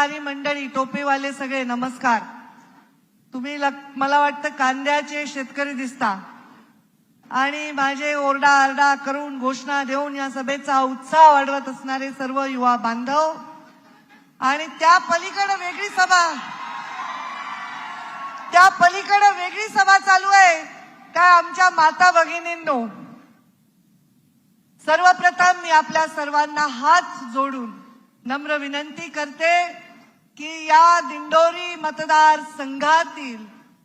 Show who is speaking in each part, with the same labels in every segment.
Speaker 1: असणारी मंडळी टोपेवाले सगळे नमस्कार. तुम्ही मला वाटतं कांद्याचे शेतकरी दिसता. आणि माझे ओरडा आरडा करून घोषणा देऊन या सभेचा उत्साह वाढवत असणारे सर्व युवा बांधव आणि त्या पलीकडे वेगळी सभा. त्या पलीकडे वेगळी सभा चालू आहे. काय आमच्या माता भगिनींनो सर्वप्रथम मी आपल्या सर्वांना हात जोडून नम्र विनंती करते. की या दिंडोरी मतदार संघातील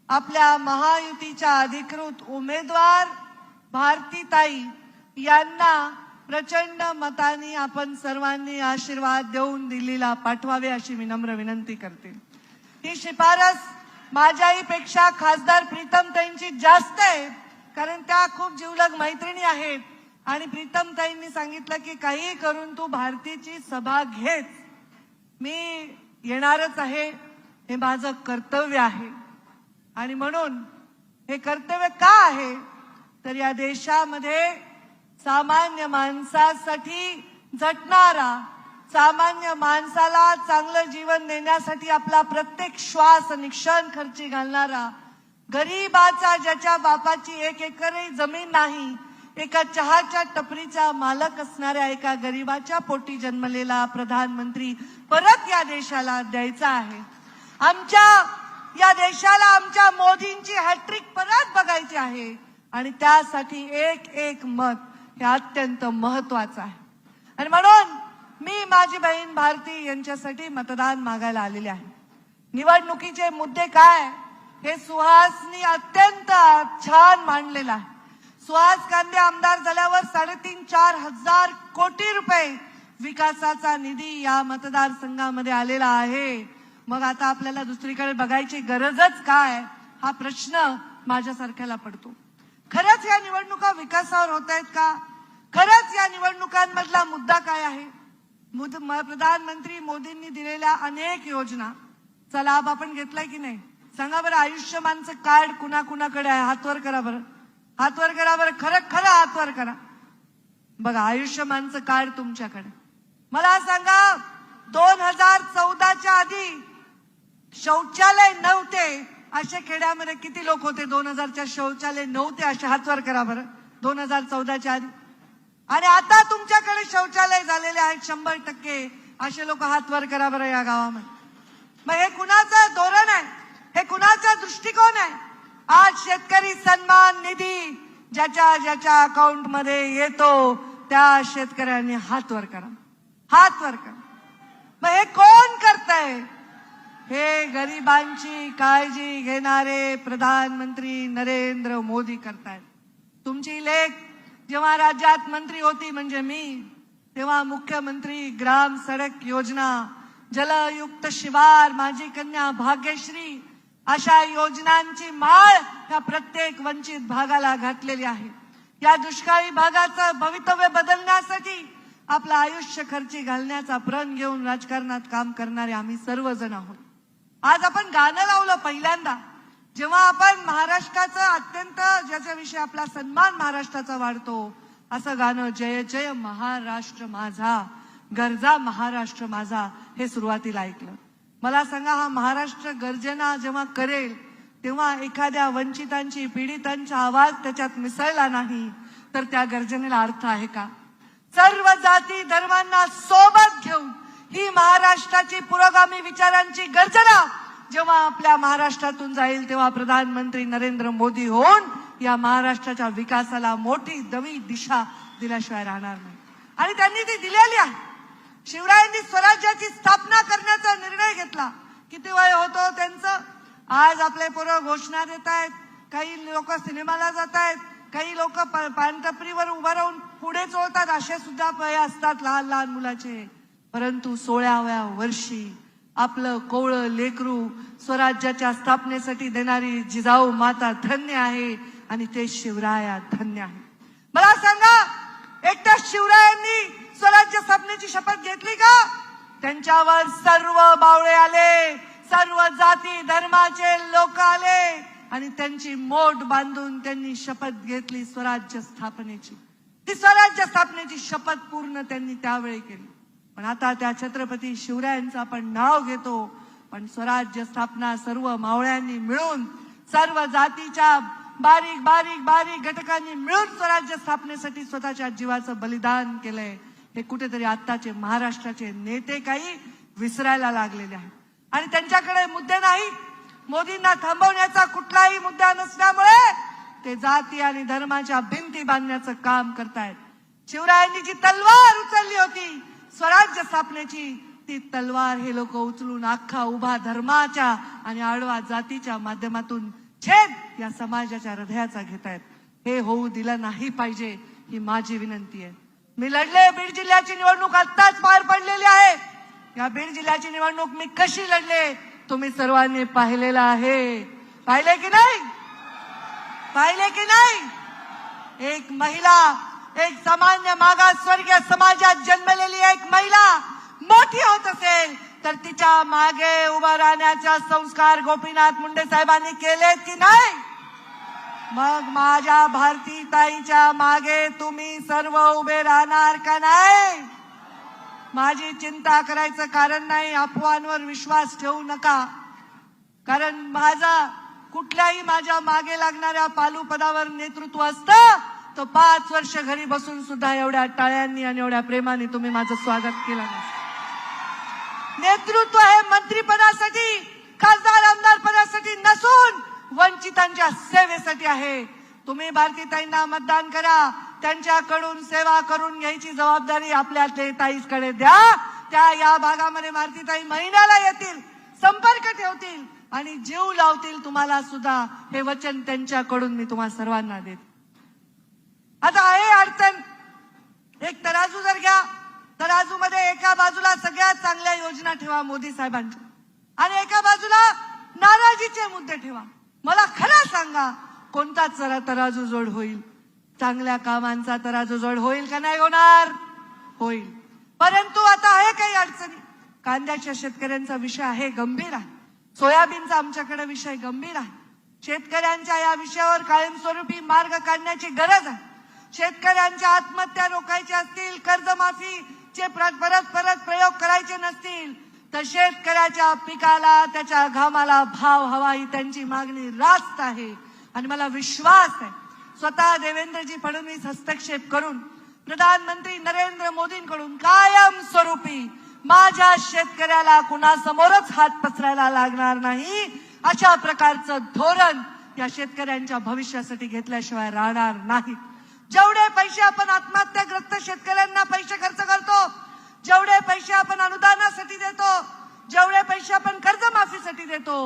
Speaker 1: आपल्या महायुतीच्या अधिकृत उमेदवार भारतीताई यांना प्रचंड मतानी आपण सर्वांनी आशीर्वाद देऊन दिल्लीला पाठवावे अशी मी नम्र विनंती करते. ही शिफारस माझ्याहीपेक्षा खासदार प्रीतमताईंची जास्त आहे कारण त्या खूप जीवलग मैत्रिणी आहेत. आणि प्रीतमताईंनी सांगितलं की काही करून तू भारतीची सभा घेच मी येणारच आहे हे माझं कर्तव्य आहे. आणि म्हणून हे कर्तव्य का आहे? तर या देशामध्ये सामान्य माणसासाठी झटणारा सामान्य माणसाला चांगलं जीवन देण्यासाठी आपला प्रत्येक श्वास आणि क्षण खर्ची घालणारा गरीबाचा ज्याच्या बापाची एक एकरही जमीन नाही एका चहाच्या टपरीचा मालक असणाऱ्या एका गरीबाच्या पोटी जन्मलेला प्रधानमंत्री परत या देशाला द्यायचा आहे. आमच्या या देशाला आमच्या मोदींची हॅट्रिक परत बघायची आहे. आणि त्यासाठी एक एक मत हे अत्यंत महत्वाचं आहे. आणि म्हणून मी माझी बहीण भारती यांच्यासाठी मतदान मागायला आलेले आहे. निवडणुकीचे मुद्दे काय? हे सुहासनी अत्यंत छान मांडलेलं आहे. सुहास कांदे आमदार झाल्यावर साडेतीन चार हजार कोटी रुपये विकासाचा निधी या मतदारसंघामध्ये आलेला आहे. मग आता आपल्याला दुसरीकडे बघायची गरजच काय हा प्रश्न माझ्यासारख्याला पडतो. खरंच या निवडणुका विकासावर होत आहेत का? खरंच या निवडणुकांमधला मुद्दा काय आहे? म- प्रधानमंत्री मोदींनी दिलेल्या अनेक योजना. चला लाभ आपण घेतलाय की नाही? सांगा बरं आयुष्यमानचं कार्ड कुणाकुणाकडे आहे? हातवर करा बरं. हातवर करा बरं खरं खरं हातवर करा. बघा आयुष्यमानचं कार्ड तुमच्याकडे. मला सांगा दोन हजार चौदाच्या आधी शौचालय नव्हते अशा खेड्यामध्ये किती लोक होते? दोन हजारच्या शौचालय नव्हते असे हातवर करा बरं दोन हजार चौदाच्या आधी. आणि आता तुमच्याकडे शौचालय झालेले आहेत शंभर टक्के. असे लोक हातवर करा बरं या गावामध्ये. मग हे कुणाचं धोरण आहे? हे कुणाचा दृष्टिकोन आहे? आज शेतकरी सन्मान निधी ज्याच्या ज्याच्या अकाउंटमध्ये येतो त्या शेतकऱ्यांनी हात वर करा. हात वर करा. मग हे कोण करतंय? हे गरिबांची काळजी घेणारे प्रधानमंत्री नरेंद्र मोदी करतायत. तुमची लेख जेव्हा राज्यात मंत्री होती म्हणजे मी तेव्हा मुख्यमंत्री ग्राम सडक योजना जलयुक्त शिवार माझी कन्या भाग्यश्री अशा योजनांची माळ ह्या प्रत्येक वंचित भागाला घातलेली आहे. या दुष्काळी भागाचं भवितव्य बदलण्यासाठी आपलं आयुष्य खर्ची घालण्याचा प्रण घेऊन राजकारणात काम करणारे आम्ही सर्वजण आहोत. आज आपण गाणं लावलं पहिल्यांदा. जेव्हा आपण महाराष्ट्राचं अत्यंत ज्याच्याविषयी आपला सन्मान महाराष्ट्राचा वाढतो असं गाणं जय जय महाराष्ट्र माझा गरजा महाराष्ट्र माझा हे सुरुवातीला ऐकलं. मला सांगा हा महाराष्ट्र गर्जना जेव्हा करेल तेव्हा एखाद्या वंचितांची पीडितांचा आवाज त्याच्यात मिसळला नाही? तर त्या गर्जनेला अर्थ आहे का? सर्व जाती धर्मांना सोबत घेऊन ही महाराष्ट्राची पुरोगामी विचारांची गर्जना जेव्हा आपल्या महाराष्ट्रातून जाईल तेव्हा प्रधानमंत्री नरेंद्र मोदी होऊन या महाराष्ट्राच्या विकासाला मोठी नवी दिशा दिल्याशिवाय राहणार नाही. आणि त्यांनी ती दिलेली आहे. शिवरायांनी स्वराज्याची स्थापना करण्याचा निर्णय घेतला. किती वय होतो हो त्यांचं? आज आपले पोरं घोषणा देत आहेत. काही लोक सिनेमाला जात आहेत. काही लोक पानटपरीवर उभं राहून पुढे चोळतात. असे सुद्धा वय असतात लहान लहान मुलाचे. परंतु सोळाव्या वर्षी आपलं कोवळं लेकरू स्वराज्याच्या स्थापनेसाठी देणारी जिजाऊ माता धन्य आहे आणि ते शिवराया धन्य आहे. मला सांगा एकट्या शिवरायांनी स्वराज्य स्थापनेची शपथ घेतली का? त्यांच्यावर सर्व बावळे आले सर्व जाती धर्माचे लोक आले आणि त्यांची मोठ बांधून त्यांनी शपथ घेतली स्वराज्य स्थापनेची. ती स्वराज्य स्थापनेची शपथ पूर्ण त्यांनी त्यावेळी केली. पण आता त्या छत्रपती शिवरायांचं आपण नाव घेतो पण स्वराज्य स्थापना सर्व मावळ्यांनी मिळून सर्व जातीच्या बारीक बारीक बारीक घटकांनी मिळून स्वराज्य स्थापनेसाठी स्वतःच्या जीवाचं बलिदान केलंय. हे कुठेतरी आत्ताचे महाराष्ट्राचे नेते काही विसरायला लागलेले आहेत. आणि त्यांच्याकडे मुद्दे नाही. मोदींना थांबवण्याचा कुठलाही मुद्दा नसल्यामुळे ते जाती आणि धर्माच्या भिंती बांधण्याचं काम करतायत. शिवरायांनी जी तलवार उचलली होती. स्वराज्य स्थापनेची. ती तलवार हे लोक उचलून अख्खा उभा धर्माच्या आणि आडवा जातीच्या माध्यमातून छेद या समाजाच्या हृदयाचा घेत आहेत हे होऊ दिलं नाही पाहिजे ही माझी विनंती आहे. मी लढले बीड जिल्ह्याची निवडणूक आत्ताच पार पडलेली आहे. या बीड जिल्ह्याची निवडणूक मी कशी लढले तुम्ही सर्वांनी पाहिलेलं आहे. पाहिले की नाही? पाहिले की नाही? एक महिला एक सामान्य मागासवर्गीय समाजात जन्मलेली एक महिला मोठी होत असेल तर तिच्यामागे उभा राहण्याचा संस्कार गोपीनाथ मुंडे साहेबांनी केलेत की नाही? मग माझ्या भारती ताईच्या मागे तुम्ही सर्व उभे राहणार का नाही? माझी चिंता करायचं कारण नाही अफवांवर विश्वास ठेवू नका. कारण माझा कुठल्याही माझ्या मागे लागणाऱ्या पालू पदावर नेतृत्व असतं तर पाच वर्ष घरी बसून सुद्धा एवढ्या टाळ्यांनी आणि एवढ्या प्रेमाने तुम्ही माझं स्वागत केलं नेतृत्व हे मंत्रीपदासाठी खासदार आमदार पदासाठी नसून वंचितांच्या सेवेसाठी आहे. तुम्ही भारतीताईंना मतदान करा. त्यांच्याकडून सेवा करून घ्यायची जबाबदारी आपल्या ते ताईकडे द्या. त्या या भागामध्ये भारतीताई महिन्याला येतील संपर्क ठेवतील आणि जीव लावतील तुम्हाला सुद्धा. हे वचन त्यांच्याकडून मी तुम्हाला सर्वांना देत. आता आहे अडचण. एक तराजू जर घ्या. तराजू मध्ये एका बाजूला सगळ्यात चांगल्या योजना ठेवा मोदी साहेबांच्या. आणि एका बाजूला नाराजीचे मुद्दे ठेवा. मला खरं सांगा कोणता चरा तराजू जोड होईल? चांगल्या कामांचा तराजू जोड होईल का नाही होणार? होईल. परंतु आता आहे काही अडचणी. कांद्याच्या शेतकऱ्यांचा विषय आहे गंभीर आहे. सोयाबीनचा आमच्याकडे विषय गंभीर आहे. शेतकऱ्यांच्या या विषयावर कायमस्वरूपी मार्ग काढण्याची गरज आहे. शेतकऱ्यांच्या आत्महत्या रोखायच्या असतील कर्जमाफीचे परत परत प्रयोग करायचे नसतील तर शेतकऱ्याच्या पिकाला त्याच्या घामाला भाव हवा ही त्यांची मागणी रास्त आहे. आणि मला विश्वास आहे. स्वतः देवेंद्रजी फडणवीस हस्तक्षेप करून प्रधानमंत्री नरेंद्र मोदींकडून कायम स्वरूपी माझ्या शेतकऱ्याला कुणासमोरच हात पसरायला लागणार नाही अशा प्रकारचं धोरण या शेतकऱ्यांच्या भविष्यासाठी घेतल्याशिवाय राहणार नाही. जेवढे पैसे आपण आत्महत्याग्रस्त शेतकऱ्यांना पैसे खर्च करतो जेवढे कर्जासाठी देतो. जेवढे पैसे आपण कर्जमाफीसाठी देतो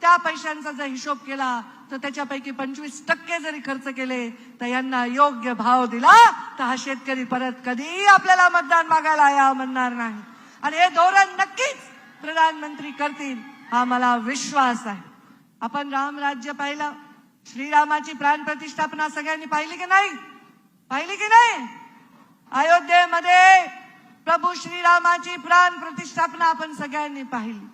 Speaker 1: त्या पैशांचा जर हिशोब केला तर त्याच्यापैकी पंचवीस टक्के जरी खर्च केले तर यांना योग्य भाव दिला तर हा शेतकरी परत कधीही आपल्याला मतदान मागायला या म्हणणार नाही. आणि हे धोरण नक्कीच प्रधानमंत्री करतील हा मला विश्वास आहे. आपण राम राज्य पाहिलं. श्रीरामाची प्राण प्रतिष्ठापना सगळ्यांनी पाहिली की नाही? पाहिली की नाही? अयोध्येमध्ये प्रभू श्रीरामाची प्राण प्रतिष्ठापना आपण सगळ्यांनी पाहिली.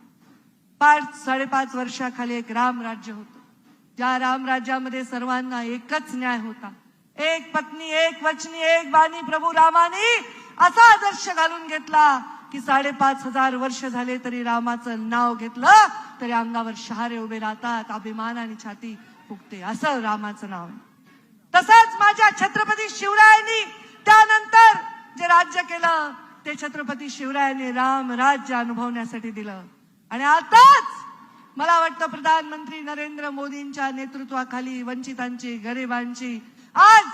Speaker 1: पाच साडेपाच वर्षाखाली एक राम राज्य होतं. ज्या राम राज्यामध्ये सर्वांना एकच न्याय होता. एक पत्नी एक वचनी एक बाणी प्रभू रामाने असा आदर्श घालून घेतला की साडेपाच हजार वर्ष झाले तरी रामाचं नाव घेतलं तरी अंगावर शहारे उभे राहतात अभिमान आणि छाती फुगते. असं रामाचं नाव आहे. तसंच माझ्या छत्रपती शिवरायांनी त्यानंतर जे राज्य केलं ते छत्रपती शिवरायांनी राम राज्य अनुभवण्यासाठी दिलं. आणि आताच मला वाटतं प्रधानमंत्री नरेंद्र मोदींच्या नेतृत्वाखाली वंचितांची गरिबांची आज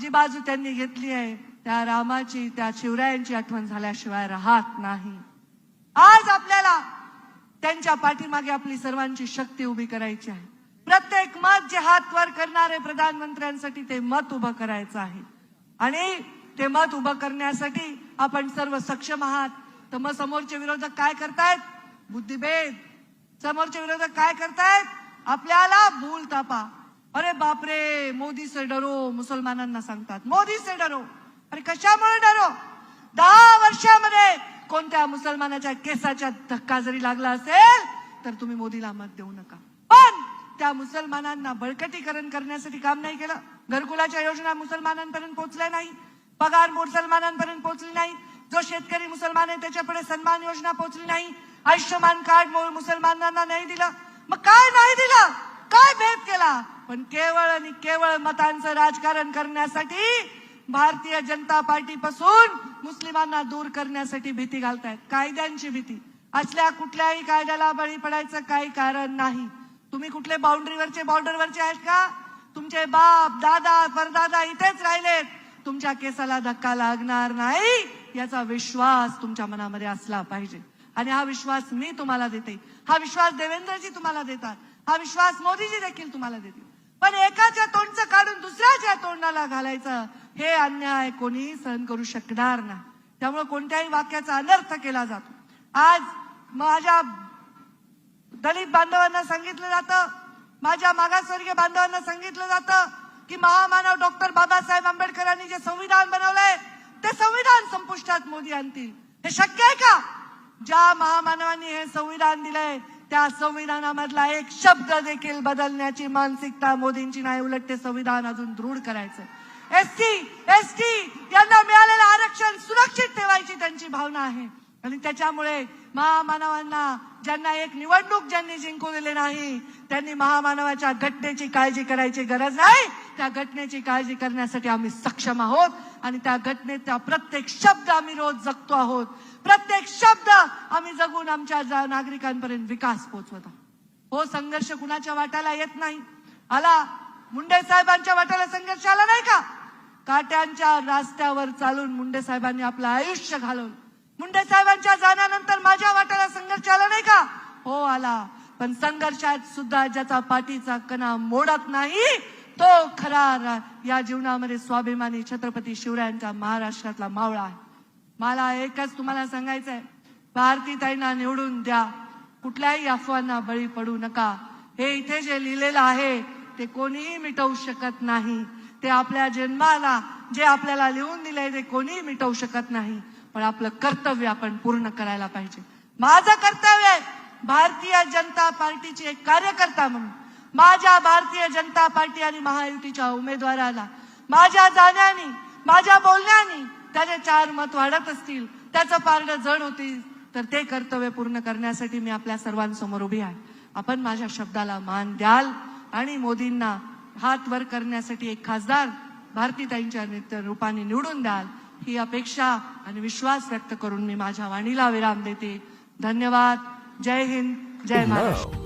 Speaker 1: जी बाजू त्यांनी घेतली आहे त्या रामाची त्या शिवरायांची आठवण झाल्याशिवाय राहत नाही. आज आपल्याला त्यांच्या पाठीमागे आपली सर्वांची शक्ती उभी करायची आहे. प्रत्येक मत जे हात वर करणारे प्रधानमंत्र्यांसाठी ते मत उभं करायचं आहे. आणि ते मत उभं करण्यासाठी आपण सर्व सक्षम आहात. तर मग समोरचे विरोधक काय करतायत? बुद्धिभेद. समोरचे विरोधक काय करतायत? आपल्याला भूल तापा अरे बापरे मोदी से डरो मुसलमानांना सांगतात. मोदी से डरो. अरे कशामुळे डरो? दहा वर्षामध्ये कोणत्या मुसलमानाच्या केसाच्या धक्का जरी लागला असेल तर तुम्ही मोदीला मत देऊ नका. पण त्या मुसलमानांना बळकटीकरण करण्यासाठी काम नाही केलं. घरकुलाच्या योजना मुसलमानांपर्यंत पोहोचल्या नाही. पगार मुसलमानांपर्यंत पोहोचली नाही. जो शेतकरी मुसलमान आहे त्याच्यापुढे सन्मान योजना पोहोचली नाही. आयुष्यमान कार्ड मुसलमानांना नाही दिलं. मग काय नाही दिलं? काय भेद केला? पण केवळ आणि केवळ मतांचं राजकारण करण्यासाठी भारतीय जनता पार्टी पासून मुस्लिमांना दूर करण्यासाठी भीती घालतायत. कायद्यांची भीती. असल्या कुठल्याही कायद्याला बळी पडायचं काही कारण नाही. तुम्ही कुठले बाउंड्रीवरचे बॉर्डरवरचे आहेत का? तुमचे बाप दादा परदादा इथेच राहिलेत. तुमच्या केसाला धक्का लागणार नाही याचा विश्वास तुमच्या मनामध्ये असला पाहिजे. आणि हा विश्वास मी तुम्हाला देते. हा विश्वास देवेंद्रजी तुम्हाला देतात. हा विश्वास मोदीजी देखील तुम्हाला देतील. पण एकाच्या तोंडचं काढून दुसऱ्याच्या तोंडाला घालायचं हे अन्याय कोणी सहन करू शकणार नाही. त्यामुळे कोणत्याही वाक्याचा अनर्थ केला जातो. आज माझ्या दलित बांधवांना सांगितलं जातं माझ्या मागासवर्गीय बांधवांना सांगितलं जातं की महामानव डॉक्टर बाबासाहेब आंबेडकरांनी जे संविधान बनवलंय ते संविधान संपुष्टात मोदी आणतील. हे शक्य आहे का? ज्या महामानवांनी हे संविधान दिलंय त्या संविधानामधला एक शब्द देखील बदलण्याची मानसिकता मोदींची नाही. उलट ते संविधान अजून दृढ करायचं एसटी एसटी यांना मिळालेलं आरक्षण सुरक्षित ठेवायची त्यांची भावना आहे. आणि त्याच्यामुळे महामानवांना ज्यांना एक निवडणूक ज्यांनी जिंकू दिली नाही त्यांनी महामानवाच्या घटनेची काळजी करायची गरज नाही. त्या घटनेची काळजी करण्यासाठी आम्ही सक्षम आहोत आणि त्या घटनेचा प्रत्येक शब्द आम्ही रोज जगतो आहोत. प्रत्येक शब्द आम्ही जगून आमच्या नागरिकांपर्यंत विकास पोहोचवत आहोत. हो संघर्ष कुणाच्या वाट्याला येत नाही? आला? मुंडे साहेबांच्या वाट्याला संघर्ष आला नाही का? काट्यांच्या रस्त्यावर चालून मुंडे साहेबांनी आपलं आयुष्य घालवलं. मुंडे साहेबांच्या जाण्यानंतर माझ्या वाट्याला संघर्ष आला नाही का? हो आला. पण संघर्षात सुद्धा ज्याचा पाठीचा कणा मोडत नाही तो खरा या जीवनामध्ये स्वाभिमानी छत्रपती शिवरायांचा महाराष्ट्रातला मावळा आहे. मला एकच तुम्हाला सांगायचं आहे भारतीताईंना निवडून द्या. कुठल्याही अफवांना बळी पडू नका. हे इथे जे लिहिलेलं आहे ते कोणीही मिटवू शकत नाही. ते आपल्या जन्माला जे आपल्याला लिहून दिलंय ते कोणीही मिटवू शकत नाही. पण आपलं कर्तव्य आपण पूर्ण करायला पाहिजे. माझं कर्तव्य आहे भारतीय जनता पार्टीची एक कार्यकर्ता म्हणून. माझ्या भारतीय जनता पार्टी आणि महायुतीच्या उमेदवाराला माझ्या जाण्याने माझ्या बोलण्याने त्याचे चार मत वाढत असतील त्याचं पारड जड होतील तर ते कर्तव्य पूर्ण करण्यासाठी मी आपल्या सर्वांसमोर उभी आहे. आपण माझ्या शब्दाला मान द्याल आणि मोदींना हात वर करण्यासाठी एक खासदार भारतीताईंच्या रूपाने निवडून द्याल ही अपेक्षा आणि विश्वास व्यक्त करून मी माझ्या वाणीला विराम देते. धन्यवाद. जय हिंद. जय महाराष्ट्र.